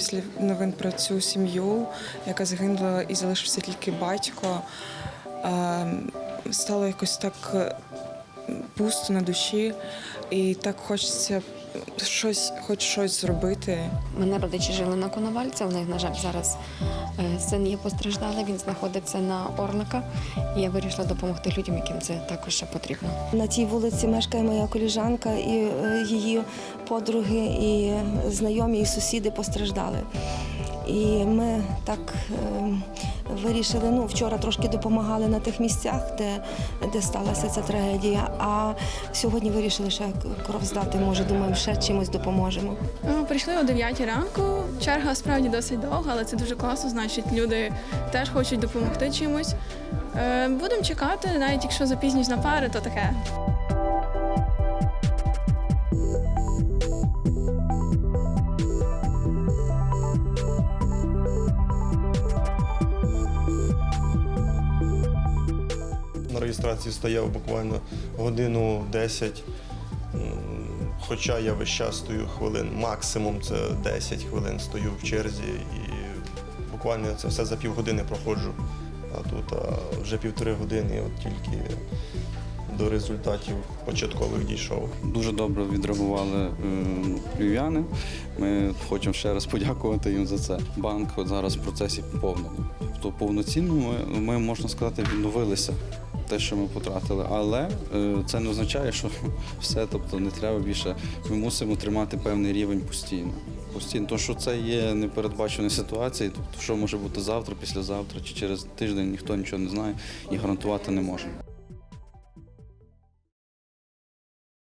Після новин про цю сім'ю, яка загинула і залишився тільки батько, е, стало якось так пусто на душі, і так хочеться щось, хоч щось зробити. Мене родичі жили на Коновальця. У них, на жаль, зараз е, син є постраждалий. Він знаходиться на Орлика. І я вирішила допомогти людям, яким це також ще потрібно. На тій вулиці мешкає моя коліжанка і е, її подруги, і знайомі, і сусіди постраждали. І ми так е, вирішили. Ну, вчора трошки допомагали на тих місцях, де, де сталася ця трагедія. А сьогодні вирішили ще кров здати. Може, думаємо, ще чимось допоможемо. Ну, Прийшли о 9 ранку. Черга справді досить довга, але це дуже класно. Значить, люди теж хочуть допомогти чимось. Е, будемо чекати, навіть якщо запізнюсь на пари, то таке. Реєстрації стояв буквально годину 10. Хоча я весь час стою хвилин, максимум це 10 хвилин стою в черзі і буквально це все за півгодини проходжу. А тут а, вже півтори години, от тільки до результатів початкових дійшов. Дуже добре відреагували е, львів'яни. Ми хочемо ще раз подякувати їм за це. Банк от зараз в процесі поповнення. Тобто повноцінно ми, ми можна сказати, відновилися те, що ми потратили. Але е, це не означає, що все, тобто не треба більше. Ми мусимо тримати певний рівень постійно. Постійно, тому що це є непередбачена ситуація, тобто що може бути завтра, післязавтра чи через тиждень, ніхто нічого не знає і гарантувати не може.